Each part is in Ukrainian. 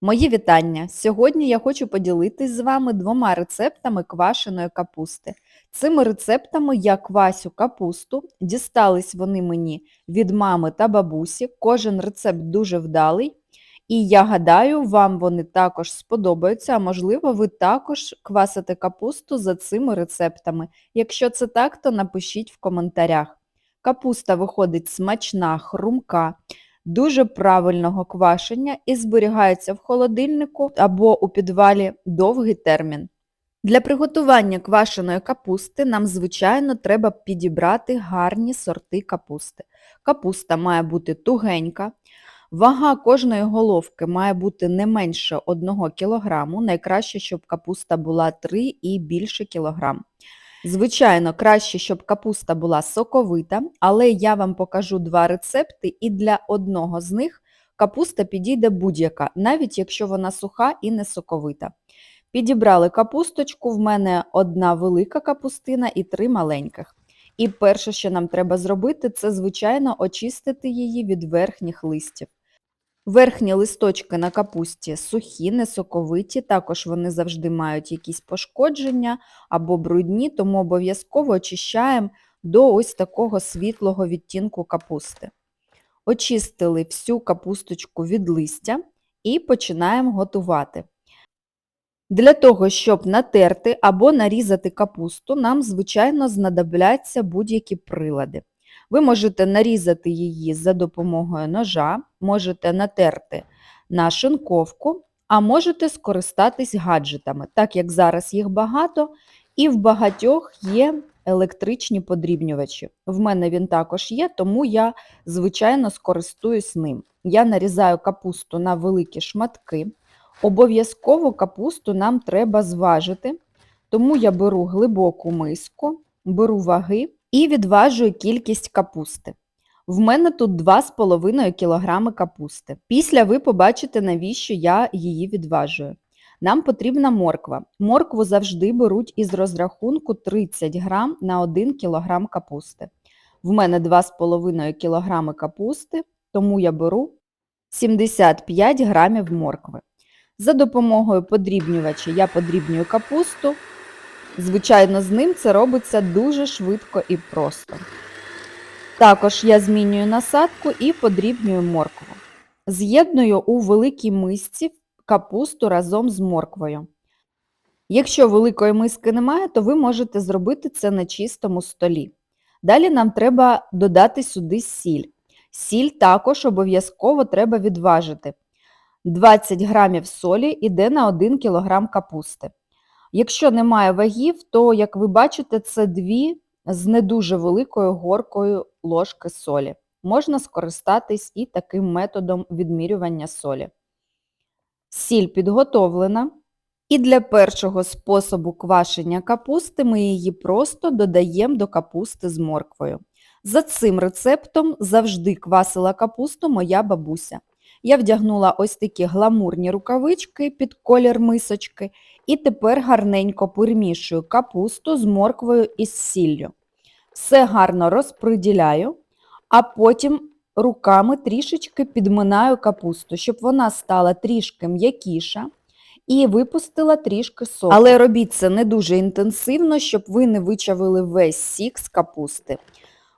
Мої вітання! Сьогодні я хочу поділитись з вами двома рецептами квашеної капусти. Цими рецептами я квасю капусту. Дістались вони мені від мами та бабусі. Кожен рецепт дуже вдалий. І я гадаю, вам вони також сподобаються, а можливо, ви також квасите капусту за цими рецептами. Якщо це так, то напишіть в коментарях. Капуста виходить смачна, хрумка дуже правильного квашення і зберігається в холодильнику або у підвалі довгий термін. Для приготування квашеної капусти нам, звичайно, треба підібрати гарні сорти капусти. Капуста має бути тугенька, вага кожної головки має бути не менше 1 кг, найкраще, щоб капуста була 3 і більше кілограм. Звичайно, краще, щоб капуста була соковита, але я вам покажу два рецепти, і для одного з них капуста підійде будь-яка, навіть якщо вона суха і не соковита. Підібрали капусточку, в мене одна велика капустина і три маленьких. І перше, що нам треба зробити, це, звичайно, очистити її від верхніх листів. Верхні листочки на капусті сухі, несоковиті, також вони завжди мають якісь пошкодження або брудні, тому обов'язково очищаємо до ось такого світлого відтінку капусти. Очистили всю капусточку від листя і починаємо готувати. Для того, щоб натерти або нарізати капусту, нам, звичайно, знадобляться будь-які прилади. Ви можете нарізати її за допомогою ножа, можете натерти на шинковку, а можете скористатись гаджетами, так як зараз їх багато, і в багатьох є електричні подрібнювачі. В мене він також є, тому я, звичайно, скористуюсь ним. Я нарізаю капусту на великі шматки. Обов'язково капусту нам треба зважити, тому я беру глибоку миску, беру ваги і відважую кількість капусти. В мене тут 2,5 кг капусти. Після ви побачите, навіщо я її відважую. Нам потрібна морква. Моркву завжди беруть із розрахунку 30 г на 1 кг капусти. В мене 2,5 кг капусти, тому я беру 75 г моркви. За допомогою подрібнювача я подрібнюю капусту. Звичайно, з ним це робиться дуже швидко і просто. Також я змінюю насадку і подрібнюю моркву. З'єдную у великій мисці капусту разом з морквою. Якщо великої миски немає, то ви можете зробити це на чистому столі. Далі нам треба додати сюди сіль. Сіль також обов'язково треба відважити. 20 грамів солі йде на 1 кг капусти. Якщо немає вагів, то, як ви бачите, це дві з не дуже великою горкою ложки солі. Можна скористатись і таким методом відмірювання солі. Сіль підготовлена. І для першого способу квашення капусти ми її просто додаємо до капусти з морквою. За цим рецептом завжди квасила капусту моя бабуся. Я вдягнула ось такі гламурні рукавички під колір мисочки і тепер гарненько перемішую капусту з морквою і з сіллю. Все гарно розподіляю, а потім руками трішечки підминаю капусту, щоб вона стала трішки м'якіша і випустила трішки соку. Але робіть це не дуже інтенсивно, щоб ви не вичавили весь сік з капусти.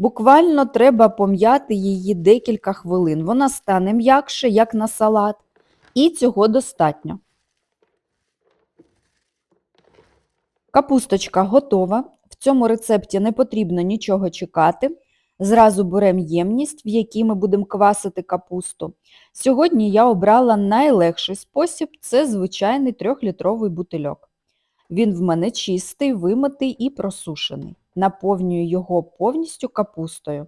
Буквально треба пом'яти її декілька хвилин. Вона стане м'якше, як на салат, і цього достатньо. Капусточка готова. В цьому рецепті не потрібно нічого чекати. Зразу беремо ємність, в якій ми будемо квасити капусту. Сьогодні я обрала найлегший спосіб це звичайний трьохлітровий бутильок. Він в мене чистий, вимитий і просушений. Наповнюю його повністю капустою.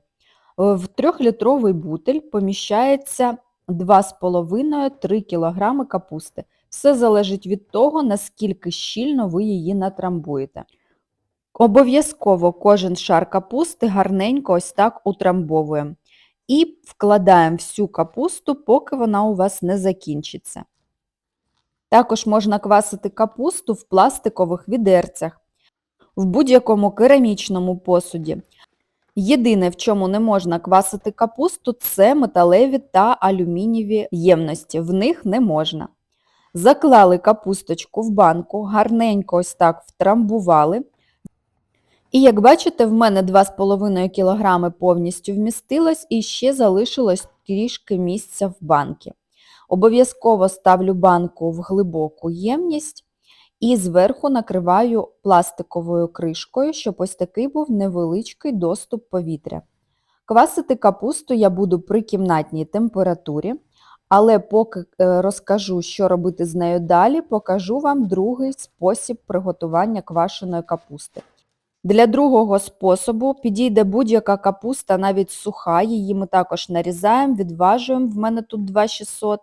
В трьохлітровий бутиль поміщається 2,5-3 кг капусти. Все залежить від того, наскільки щільно ви її натрамбуєте. Обов'язково кожен шар капусти гарненько ось так утрамбовуємо. І вкладаємо всю капусту, поки вона у вас не закінчиться. Також можна квасити капусту в пластикових відерцях, в будь-якому керамічному посуді. Єдине, в чому не можна квасити капусту, це металеві та алюмінієві ємності. В них не можна. Заклали капусточку в банку, гарненько ось так втрамбували. І як бачите, в мене 2,5 кг повністю вмістилось і ще залишилось трішки місця в банки. Обов'язково ставлю банку в глибоку ємність і зверху накриваю пластиковою кришкою, щоб ось такий був невеличкий доступ повітря. Квасити капусту я буду при кімнатній температурі, але поки е, розкажу, що робити з нею далі, покажу вам другий спосіб приготування квашеної капусти. Для другого способу підійде будь-яка капуста, навіть суха, її ми також нарізаємо, відважуємо, в мене тут 2600.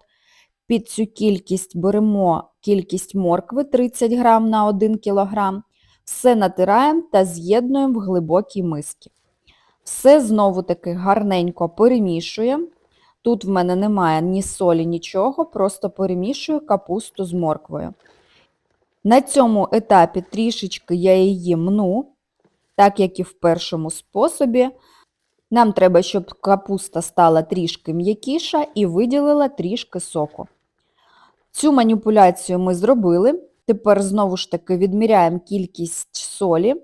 Під цю кількість беремо кількість моркви 30 грам на 1 кг. Все натираємо та з'єднуємо в глибокій мисці. Все знову-таки гарненько перемішуємо. Тут в мене немає ні солі, нічого, просто перемішую капусту з морквою. На цьому етапі трішечки я її мну, так як і в першому способі. Нам треба, щоб капуста стала трішки м'якіша і виділила трішки соку. Цю маніпуляцію ми зробили. Тепер знову ж таки відміряємо кількість солі.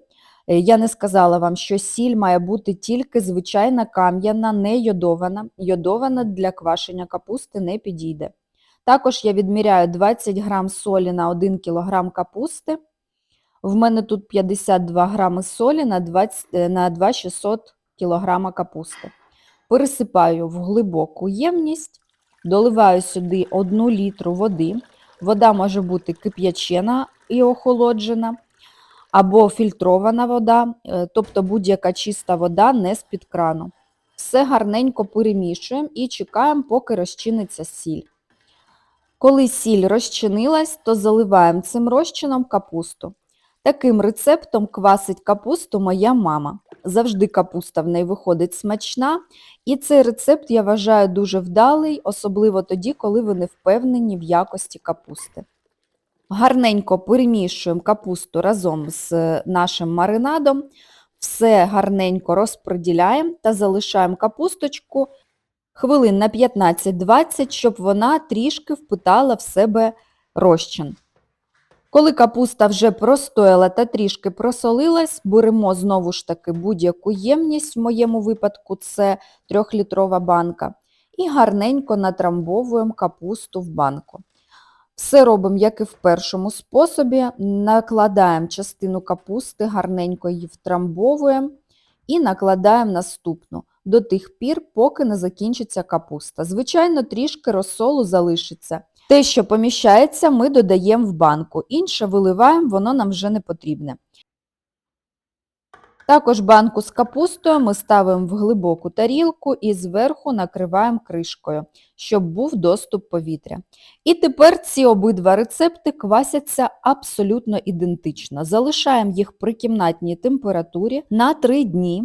Е, Я не сказала вам, що сіль має бути тільки звичайна кам'яна, не йодована. Йодована для квашення капусти не підійде. Також я відміряю 20 грам солі на 1 кг капусти. В мене тут 52 грами солі на 20, е, на 2600 кг капусти. Пересипаю в глибоку ємність, доливаю сюди 1 літру води. Вода може бути кип'ячена і охолоджена, або фільтрована вода, е, тобто будь-яка чиста вода не з-під крану. Все гарненько перемішуємо і чекаємо, поки розчиниться сіль. Коли сіль розчинилась, то заливаємо цим розчином капусту. Таким рецептом квасить капусту моя мама. Завжди капуста в неї виходить смачна, і цей рецепт я вважаю дуже вдалий, особливо тоді, коли ви не впевнені в якості капусти. Гарненько перемішуємо капусту разом з е, нашим маринадом, все гарненько розподіляємо та залишаємо капусточку хвилин на 15-20, щоб вона трішки впитала в себе розчин. Коли капуста вже простояла та трішки просолилась, беремо знову ж таки будь-яку ємність, в моєму випадку це 3-літрова банка, і гарненько натрамбовуємо капусту в банку. Все робимо, як і в першому способі, накладаємо частину капусти, гарненько її втрамбовуємо і накладаємо наступну до тих пір, поки не закінчиться капуста. Звичайно, трішки розсолу залишиться. Те, що поміщається, ми додаємо в банку. Інше виливаємо, воно нам вже не потрібне. Також банку з капустою ми ставимо в глибоку тарілку і зверху накриваємо кришкою, щоб був доступ повітря. І тепер ці обидва рецепти квасяться абсолютно ідентично. Залишаємо їх при кімнатній температурі на 3 дні.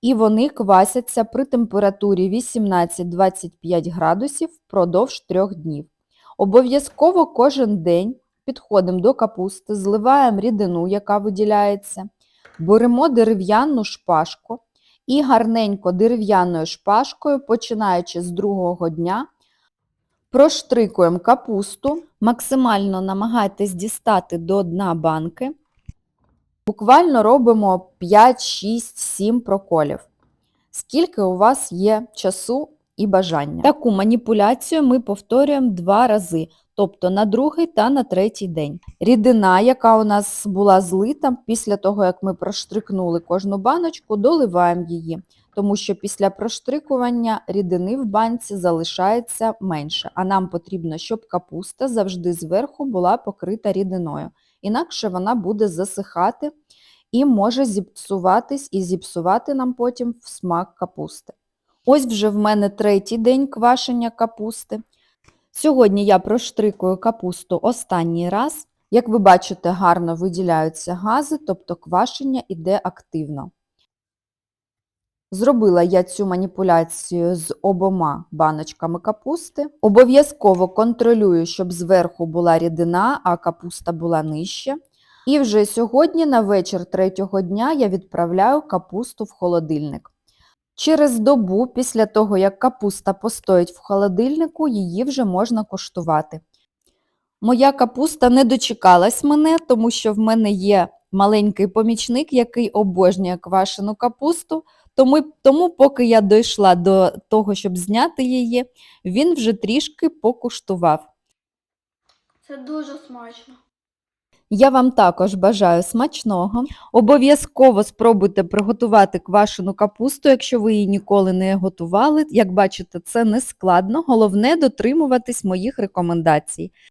І вони квасяться при температурі 18-25 градусів впродовж 3 днів. Обов'язково кожен день підходимо до капусти, зливаємо рідину, яка виділяється, беремо дерев'яну шпажку і гарненько дерев'яною шпажкою, починаючи з другого дня, проштрикуємо капусту, максимально намагайтесь дістати до дна банки. Буквально робимо 5, 6, 7 проколів. Скільки у вас є часу і бажання. Таку маніпуляцію ми повторюємо два рази, тобто на другий та на третій день. Рідина, яка у нас була злита, після того, як ми проштрикнули кожну баночку, доливаємо її, тому що після проштрикування рідини в банці залишається менше, а нам потрібно, щоб капуста завжди зверху була покрита рідиною. Інакше вона буде засихати і може зіпсуватись і зіпсувати нам потім в смак капусти. Ось вже в мене третій день квашення капусти. Сьогодні я проштрикую капусту останній раз. Як ви бачите, гарно виділяються гази, тобто квашення йде активно. Зробила я цю маніпуляцію з обома баночками капусти. Обов'язково контролюю, щоб зверху була рідина, а капуста була нижче. І вже сьогодні на вечір третього дня я відправляю капусту в холодильник. Через добу після того, як капуста постоїть в холодильнику, її вже можна коштувати. Моя капуста не дочекалась мене, тому що в мене є маленький помічник, який обожнює квашену капусту. Тому, тому поки я дійшла до того, щоб зняти її, він вже трішки покуштував. Це дуже смачно. Я вам також бажаю смачного. Обов'язково спробуйте приготувати квашену капусту, якщо ви її ніколи не готували. Як бачите, це не складно. Головне дотримуватись моїх рекомендацій.